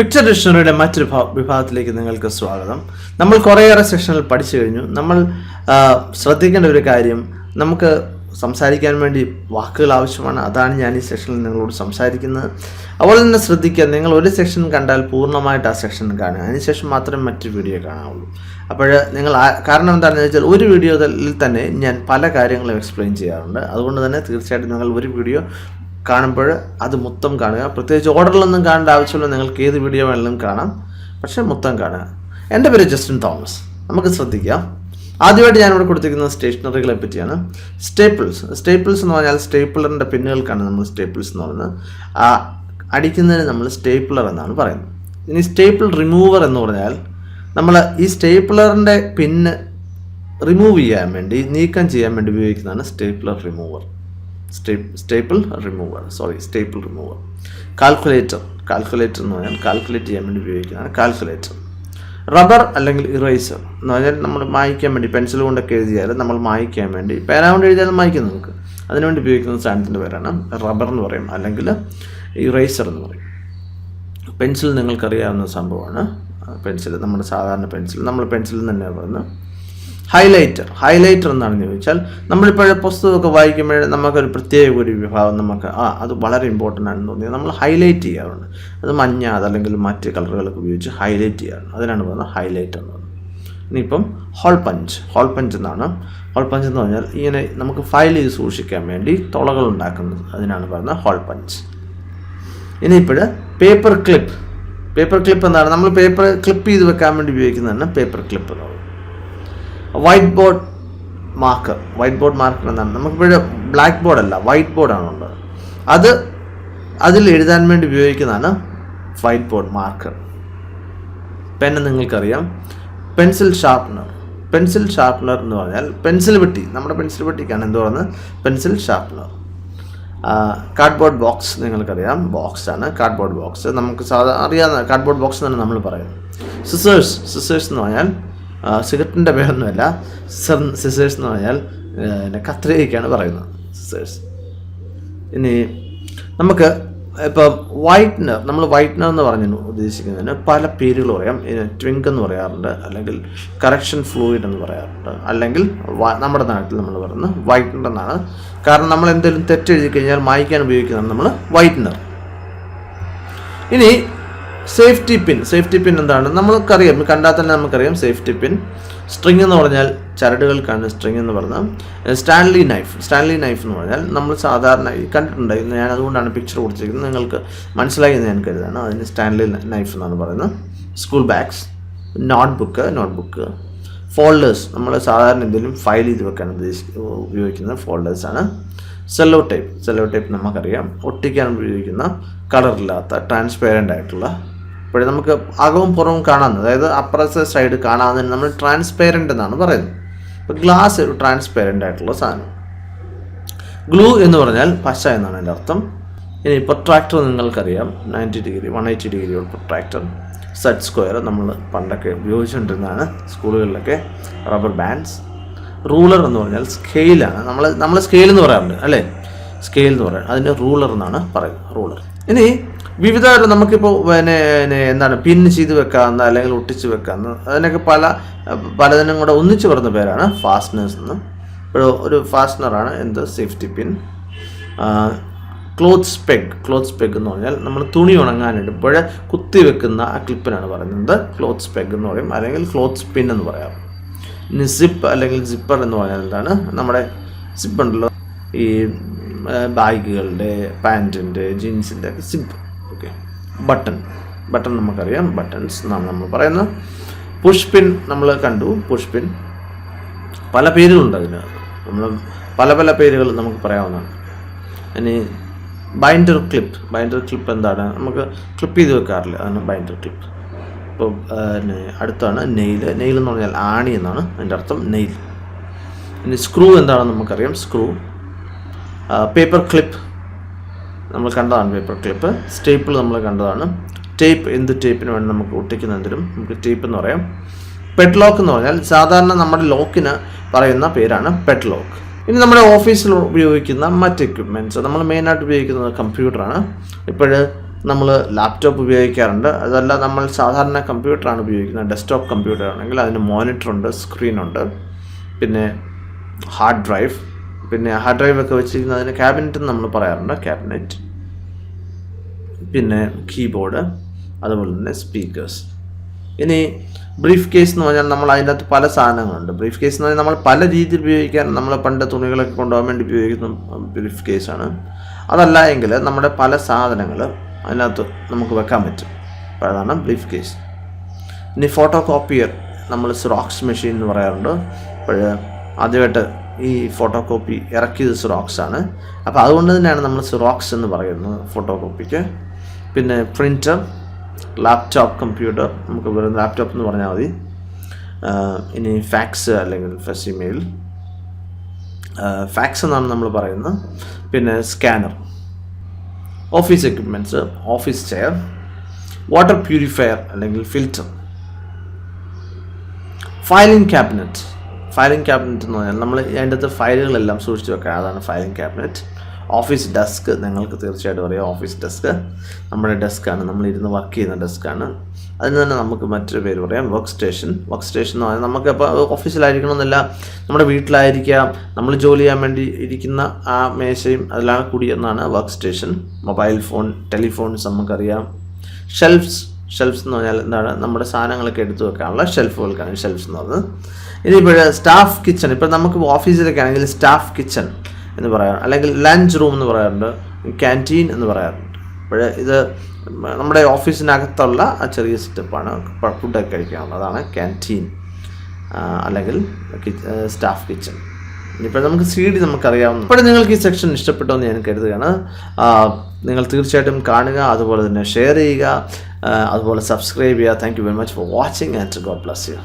Picture ഡിക്ഷണറിയുടെ മറ്റൊരു വിഭാഗത്തിലേക്ക് നിങ്ങൾക്ക് സ്വാഗതം. നമ്മൾ കുറേയേറെ സെഷനിൽ പഠിച്ചു കഴിഞ്ഞു. നമ്മൾ ശ്രദ്ധിക്കേണ്ട ഒരു കാര്യം നമുക്ക് സംസാരിക്കാൻ വേണ്ടി വാക്കുകൾ ആവശ്യമാണ്. അതാണ് ഞാൻ ഈ സെഷനിൽ നിങ്ങളോട് സംസാരിക്കുന്നത്. അതുപോലെ തന്നെ ശ്രദ്ധിക്കുക നിങ്ങൾ ഒരു സെക്ഷൻ കണ്ടാൽ പൂർണമായിട്ട് ആ സെഷൻ കാണുക. അതിനുശേഷം മാത്രമേ മറ്റു വീഡിയോ കാണാവുള്ളൂ. അപ്പോൾ നിങ്ങൾ കാരണം എന്താണെന്ന് വെച്ചാൽ ഒരു വീഡിയോയിൽ തന്നെ ഞാൻ പല കാര്യങ്ങളും എക്സ്പ്ലെയിൻ ചെയ്യാറുണ്ട്. അതുകൊണ്ട് തന്നെ തീർച്ചയായിട്ടും നിങ്ങൾ ഒരു വീഡിയോ കാണുമ്പോൾ അത് മൊത്തം കാണുക. പ്രത്യേകിച്ച് ഓർഡറിലൊന്നും കാണേണ്ട ആവശ്യമില്ല. നിങ്ങൾക്ക് ഏത് വീഡിയോ വേണമെങ്കിലും കാണാം. പക്ഷേ മൊത്തം കാണുക. എന്റെ പേര് ജസ്റ്റിൻ തോമസ്. നമുക്ക് ശ്രദ്ധിക്കാം. ആദ്യമായിട്ട് ഞാനിവിടെ കൊടുത്തിരിക്കുന്നത് സ്റ്റേഷനറികളെ പറ്റിയാണ്. സ്റ്റേപ്പിൾസ്. സ്റ്റേപ്പിൾസ് എന്ന് പറഞ്ഞാൽ സ്റ്റേപ്പിളറിന്റെ പിന്നുകൾക്കാണ് നമ്മൾ സ്റ്റേപ്പിൾസ് എന്ന് പറയുന്നത്. ആ അടിക്കുന്നതിന് നമ്മൾ സ്റ്റേപ്പിളർ എന്നാണ് പറയുന്നത്. ഇനി സ്റ്റേപ്പിൾ റിമൂവർ എന്ന് പറഞ്ഞാൽ നമ്മൾ ഈ സ്റ്റേപ്പിളറിന്റെ പിന്ന് റിമൂവ് ചെയ്യാൻ വേണ്ടി നീക്കം ചെയ്യാൻ വേണ്ടി ഉപയോഗിക്കുന്നതാണ് stapler remover. Staple remover sorry staple remover calculator calculator എന്ന് പറഞ്ഞാൽ കാൽക്കുലേറ്റ് ചെയ്യാൻ വേണ്ടി ഉപയോഗിക്കുന്നതാണ് കാൽക്കുലേറ്റർ റബ്ബർ അല്ലെങ്കിൽ ഇറേസർ എന്ന് പറഞ്ഞാൽ നമ്മൾ മായ്ക്കാൻ വേണ്ടി പെൻസിൽ കൊണ്ടൊക്കെ എഴുതിയാൽ നമ്മൾ മായ്ക്കാൻ വേണ്ടി പേന കൊണ്ട് എഴുതിയാലും മായ്ക്കും നമുക്ക്. അതിനുവേണ്ടി ഉപയോഗിക്കുന്ന സാധനത്തിന്റെ പേരാണ് റബ്ബർ എന്ന് പറയും അല്ലെങ്കിൽ ഇറേസർ എന്ന് പറയും. പെൻസിൽ നിങ്ങൾക്കറിയാവുന്ന സംഭവമാണ്. പെൻസിൽ നമ്മുടെ സാധാരണ പെൻസിൽ നമ്മൾ പെൻസിൽ തന്നെ പറയുന്നത്. ഹൈലൈറ്റർ ഹൈലൈറ്റർ എന്നാണെന്ന് ചോദിച്ചാൽ നമ്മളിപ്പോൾ പുസ്തകമൊക്കെ വായിക്കുമ്പോൾ നമുക്കൊരു പ്രത്യേക ഒരു വിഭാഗം നമുക്ക് ആ അത് വളരെ ഇമ്പോർട്ടന്റ് ആണെന്ന് തോന്നിയത്. നമ്മൾ ഹൈലൈറ്റ് ചെയ്യാറുണ്ട്. അത് മഞ്ഞ അതല്ലെങ്കിൽ മറ്റ് കളറുകളൊക്കെ ഉപയോഗിച്ച് ഹൈലൈറ്റ് ചെയ്യാറുണ്ട്. അതിനാണ് പറയുന്നത് ഹൈലൈറ്റ് എന്ന് പറയുന്നത്. ഇനിയിപ്പം ഹോൾ പഞ്ച് ഹോൾ പഞ്ച് എന്നാണ്. ഹോൾ പഞ്ച് എന്ന് പറഞ്ഞാൽ ഇങ്ങനെ നമുക്ക് ഫയൽ ചെയ്ത് സൂക്ഷിക്കാൻ വേണ്ടി തുളകൾ ഉണ്ടാക്കുന്നത്. അതിനാണ് പറയുന്നത് ഹോൾ പഞ്ച് ഇനിയിപ്പോൾ പേപ്പർ ക്ലിപ്പ് പേപ്പർ ക്ലിപ്പ് എന്നാണ്. നമ്മൾ പേപ്പർ ക്ലിപ്പ് ചെയ്ത് വെക്കാൻ വേണ്ടി ഉപയോഗിക്കുന്നതാണ് പേപ്പർ ക്ലിപ്പ് എന്ന് പറയുന്നത്. Whiteboard marker whiteboard marker എന്നാണ്. നമുക്കിപ്പോഴ് ബ്ലാക്ക് ബോർഡ് അല്ല വൈറ്റ് ബോർഡാണ് ഉള്ളത്. അത് അതിൽ എഴുതാൻ വേണ്ടി ഉപയോഗിക്കുന്നതാണ് വൈറ്റ് ബോർഡ് മാർക്കർ പെന്ന് നിങ്ങൾക്കറിയാം. പെൻസിൽ ഷാർപ്പനർ പെൻസിൽ ഷാർപ്പനർ എന്ന് പറഞ്ഞാൽ പെൻസിൽ പെട്ടി. നമ്മുടെ പെൻസിൽ പെട്ടിക്കാണ് എന്ത് പറയുന്നത്? പെൻസിൽ ഷാർപ്പനർ കാർഡ്ബോർഡ് ബോക്സ് നിങ്ങൾക്കറിയാം. ബോക്സ് ആണ് കാർഡ്ബോർഡ് ബോക്സ് നമുക്ക് സാധാ അറിയാവുന്ന കാർഡ്ബോർഡ് ബോക്സ് എന്നാണ് നമ്മൾ പറയുന്നത് സിസേഴ്സ് സിസേഴ്സ് എന്ന് പറഞ്ഞാൽ സിഗരറ്റിന്റെ പേരൊന്നുമല്ല സിസേഴ്സ് എന്ന് പറഞ്ഞാൽ പിന്നെ കത്രികയ്ക്കാണ് പറയുന്നത്. സിസേഴ്സ് ഇനി നമുക്ക് ഇപ്പം വൈറ്റ്നർ നമ്മൾ വൈറ്റ്നർ എന്ന് പറഞ്ഞു ഉദ്ദേശിക്കുന്നതിന് പല പേരുകൾ പറയാം. ട്വിങ്ക് എന്ന് പറയാറുണ്ട് അല്ലെങ്കിൽ കറക്ഷൻ ഫ്ലൂയിഡ് എന്ന് പറയാറുണ്ട് അല്ലെങ്കിൽ നമ്മുടെ നാട്ടിൽ നമ്മൾ പറയുന്നത് വൈറ്റ്നർ എന്നാണ്. കാരണം നമ്മൾ എന്തെങ്കിലും തെറ്റെഴുതി കഴിഞ്ഞാൽ മായ്ക്കാൻ ഉപയോഗിക്കുന്നതാണ് നമ്മൾ വൈറ്റ്നർ ഇനി സേഫ്റ്റി പിൻ സേഫ്റ്റി പിൻ എന്താണ്? നമ്മൾക്കറിയാം. കണ്ടാൽ തന്നെ നമുക്കറിയാം സേഫ്റ്റി പിൻ സ്ട്രിങ് എന്ന് പറഞ്ഞാൽ ചരടുകൾക്കാണ് സ്ട്രിങ് എന്ന് പറഞ്ഞാൽ. സ്റ്റാൻലി നൈഫ് സ്റ്റാൻലി നൈഫ് എന്ന് പറഞ്ഞാൽ നമ്മൾ സാധാരണ കണ്ടിട്ടുണ്ടായിരുന്നു ഞാൻ അതുകൊണ്ടാണ് പിക്ചർ കൊടുത്തിരിക്കുന്നത്. നിങ്ങൾക്ക് മനസ്സിലായി എന്ന് ഞാൻ കരുതാണ് അതിന് സ്റ്റാൻലി നൈഫ് എന്നാണ് പറയുന്നത്. School bags notebook notebook folders നമ്മൾ സാധാരണ എന്തെങ്കിലും ഫയൽ ചെയ്ത് വെക്കാൻ ഉദ്ദേശിക്കുന്നത് ഉപയോഗിക്കുന്ന ഫോൾഡേഴ്സാണ് സെല്ലോ ടൈപ്പ് സെല്ലോ ടൈപ്പ് നമുക്കറിയാം. ഒട്ടിക്കാൻ ഉപയോഗിക്കുന്ന കളറില്ലാത്ത ട്രാൻസ്പെയറന്റ് ആയിട്ടുള്ള ഇപ്പോഴും നമുക്ക് അകവും പുറവും കാണാൻ അതായത് അപ്പർ സൈഡ് കാണാവുന്നതിന് നമ്മൾ ട്രാൻസ്പെയറന്റ് എന്നാണ് പറയുന്നത്. ഇപ്പോൾ ഗ്ലാസ് ഒരു ട്രാൻസ്പെയറന്റ് ആയിട്ടുള്ള സാധനം. ഗ്ലൂ എന്ന് പറഞ്ഞാൽ പശ എന്നാണ് എന്റെ അർത്ഥം. ഇനി പ്രൊട്രാക്ടർ നിങ്ങൾക്കറിയാം. Ninety degree one eighty degree protractor set square നമ്മൾ പണ്ടൊക്കെ ഉപയോഗിച്ചുകൊണ്ടിരുന്നതാണ്. സ്കൂളുകളിലൊക്കെ റബ്ബർ ബാൻഡ്സ് റൂളർ എന്ന് പറഞ്ഞാൽ സ്കെയിലാണ് നമ്മൾ നമ്മൾ സ്കെയിൽ എന്ന് പറയാറുണ്ട് അല്ലേ? സ്കെയിൽ എന്ന് പറയാം അതിന്റെ റൂളർ എന്നാണ് പറയുന്നത് റൂളർ ഇനി വിവിധ നമുക്കിപ്പോൾ പിന്നെ എന്താണ് പിൻ ചെയ്ത് വെക്കാവുന്ന അല്ലെങ്കിൽ ഒട്ടിച്ച് വെക്കാവുന്ന അതിനൊക്കെ പല പലതിനും കൂടെ ഒന്നിച്ച് പറയുന്ന പേരാണ് ഫാസ്റ്റ്നേഴ്സ് എന്ന്. ഇപ്പോൾ ഒരു ഫാസ്റ്റ്നറാണ് എന്ത്? Safety pin cloth peg cloth peg എന്ന് പറഞ്ഞാൽ നമ്മൾ തുണി ഉണങ്ങാനിടുമ്പോൾ കുത്തി വെക്കുന്ന ആ ക്ലിപ്പിനാണ് പറയുന്നത്. ക്ലോത്ത് സ്പെഗ് എന്ന് പറയും. അല്ലെങ്കിൽ ക്ലോത്ത് പിൻ എന്ന് പറയാം സിപ്പ് അല്ലെങ്കിൽ സിപ്പർ എന്ന് പറയുന്നതാണ് നമ്മുടെ സിപ്പ് ഉണ്ടല്ലോ. ഈ ബാഗുകളുടെ പാന്റിന്റെ ജീൻസിന്റെ ഒക്കെ സിപ്പ് ഓക്കെ ബട്ടൺ. ബട്ടൺ നമുക്കറിയാം. ബട്ടൺസ് എന്നാണ് നമ്മൾ പറയുന്നത്. പുഷ് പിൻ നമ്മൾ കണ്ടു. പുഷ് പിൻ പല പേരുകളുണ്ട് അതിന്. നമ്മൾ പല പല പേരുകൾ നമുക്ക് പറയാവുന്നതാണ്. ഇനി ബൈൻഡർ ക്ലിപ്പ് ബൈൻഡർ ക്ലിപ്പ് എന്താണ്? നമുക്ക് ക്ലിപ്പ് ചെയ്ത് വെക്കാറില്ല. അതാണ് ബൈൻഡർ ക്ലിപ്പ് പിന്നെ അടുത്താണ് നെയിൽ നെയിൽ എന്ന് പറഞ്ഞാൽ ആണി എന്നാണ് അതിന്റെ അർത്ഥം നെയിൽ ഇനി സ്ക്രൂ എന്താണെന്ന് നമുക്കറിയാം. സ്ക്രൂ. Paper clip. നമ്മൾ കണ്ടതാണ് പേപ്പർ ക്ലിപ്പ്. സ്റ്റേപ്പിൾ നമ്മൾ കണ്ടതാണ്. ടേപ്പ് എന്ത് ടേപ്പിന് വേണ്ടി നമുക്ക് ഒട്ടിക്കുന്നതിനും നമുക്ക് ടേപ്പ് എന്ന് പറയാം. പെഡ് ലോക്ക് എന്ന് പറഞ്ഞാൽ സാധാരണ നമ്മുടെ ലോക്കിന് പറയുന്ന പേരാണ് പെഡ് ലോക്ക് ഇനി നമ്മുടെ ഓഫീസിൽ ഉപയോഗിക്കുന്ന മറ്റ് എക്യുപ്മെന്റ്സ് നമ്മൾ മെയിനായിട്ട് ഉപയോഗിക്കുന്നത് കമ്പ്യൂട്ടറാണ് ഇപ്പോൾ നമ്മൾ ലാപ്ടോപ്പ് ഉപയോഗിക്കാറുണ്ട്. അതല്ല നമ്മൾ സാധാരണ കമ്പ്യൂട്ടറാണ് ഉപയോഗിക്കുന്നത്. ഡെസ്ക്ടോപ്പ് കമ്പ്യൂട്ടർ ആണെങ്കിൽ അതിന് മോണിറ്ററുണ്ട് സ്ക്രീനുണ്ട് പിന്നെ ഹാർഡ് ഡ്രൈവ് പിന്നെ ഹാർഡ് ഡ്രൈവ് ഒക്കെ വെച്ചിരിക്കുന്നതിന് ക്യാബിനറ്റ് എന്ന് നമ്മൾ പറയാറുണ്ട്. ക്യാബിനറ്റ് പിന്നെ കീബോർഡ് അതുപോലെ തന്നെ സ്പീക്കേഴ്സ് ഇനി ബ്രീഫ് കേസ് എന്ന് പറഞ്ഞാൽ നമ്മൾ അതിന്റെ അകത്ത് പല സാധനങ്ങളുണ്ട്. ബ്രീഫ് കേസ് എന്ന് പറഞ്ഞാൽ നമ്മൾ പല രീതിയിൽ ഉപയോഗിക്കാൻ നമ്മൾ പണ്ട് തുണികളൊക്കെ കൊണ്ടുപോകാൻ വേണ്ടി ഉപയോഗിക്കുന്ന ബ്രീഫ് കേസാണ് അതല്ല എങ്കിൽ നമ്മുടെ പല സാധനങ്ങൾ അതിനകത്ത് നമുക്ക് വെക്കാൻ പറ്റും. അപ്പോൾ അതാണ് ബ്രീഫ് കേസ് ഇനി ഫോട്ടോ കോപ്പിയർ നമ്മൾ സിറോക്സ് മെഷീൻ എന്ന് പറയാറുണ്ട്. അപ്പോൾ ആദ്യമായിട്ട് ഈ ഫോട്ടോ കോപ്പി ഇറക്കിയത് സിറോക്സ് ആണ്. അപ്പോൾ അതുകൊണ്ട് തന്നെയാണ് നമ്മൾ സിറോക്സ് എന്ന് പറയുന്നത് ഫോട്ടോ കോപ്പിക്ക് പിന്നെ പ്രിന്റർ ലാപ്ടോപ്പ് കമ്പ്യൂട്ടർ നമുക്ക് വെറും ലാപ്ടോപ്പ് എന്ന് പറഞ്ഞാൽ മതി. ഇനി ഫാക്സ് അല്ലെങ്കിൽ ഫെസിമെയിൽ ഫാക്സ് എന്നാണ് നമ്മൾ പറയുന്നത്. പിന്നെ scanner office equipments office chair water purifier അല്ലെങ്കിൽ filter filing cabinet filing cabinet എന്ന് പറഞ്ഞാൽ നമ്മൾ അതിന്റെ അകത്ത് ഫയലുകളെല്ലാം സൂക്ഷിച്ച് വെക്കുക അതാണ് ഫയലിംഗ് ക്യാബിനറ്റ് ഓഫീസ് ഡെസ്ക് നിങ്ങൾക്ക് തീർച്ചയായിട്ടും അറിയാം. ഓഫീസ് ഡെസ്ക് നമ്മുടെ ഡെസ്ക്കാണ് നമ്മളിരുന്ന് വർക്ക് ചെയ്യുന്ന ഡെസ്ക്കാണ് അതിന് തന്നെ നമുക്ക് മറ്റൊരു പേര് പറയാം. വർക്ക് സ്റ്റേഷൻ വർക്ക് സ്റ്റേഷൻ എന്ന് പറഞ്ഞാൽ നമുക്ക് ഇപ്പോൾ ഓഫീസിലായിരിക്കണമെന്നില്ല നമ്മുടെ വീട്ടിലായിരിക്കാം. നമ്മൾ ജോലി ചെയ്യാൻ വേണ്ടി ഇരിക്കുന്ന ആ മേശയും അതിലാണ് കൂടിയെന്നാണ് work station mobile phone telephones നമുക്കറിയാം. ഷെൽഫ്സ്. ഷെൽഫ്സ് എന്ന് പറഞ്ഞാൽ എന്താണ്? നമ്മുടെ സാധനങ്ങളൊക്കെ എടുത്തു വെക്കാനുള്ള ഷെൽഫുകൾക്കാണ് ഷെൽഫ്സ് എന്ന് പറയുന്നത് ഇനിയിപ്പോൾ സ്റ്റാഫ് കിച്ചൺ. ഇപ്പോൾ നമുക്ക് ഓഫീസിലൊക്കെ ആണെങ്കിൽ സ്റ്റാഫ് കിച്ചൺ. എന്ന് പറയാം. അല്ലെങ്കിൽ ലഞ്ച് റൂം എന്ന് പറയാറുണ്ട് ക്യാന്റീൻ എന്ന് പറയാറുണ്ട്. അപ്പോൾ ഇത് നമ്മുടെ ഓഫീസിനകത്തുള്ള ആ ചെറിയ സെറ്റപ്പാണ് ഫുഡൊക്കെ കഴിക്കാനുള്ളത്. അതാണ് ക്യാന്റീൻ അല്ലെങ്കിൽ സ്റ്റാഫ് കിച്ചൺ ഇനിയിപ്പോൾ നമുക്ക് സി ഡി നമുക്കറിയാവുന്ന ഇപ്പോൾ നിങ്ങൾക്ക് ഈ സെക്ഷൻ ഇഷ്ടപ്പെട്ടോ എന്ന് ഞാൻ കരുതുകയാണ്. നിങ്ങൾ തീർച്ചയായിട്ടും കാണുക അതുപോലെ തന്നെ ഷെയർ ചെയ്യുക അതുപോലെ സബ്സ്ക്രൈബ് ചെയ്യുക. Thank you very much for watching and God bless you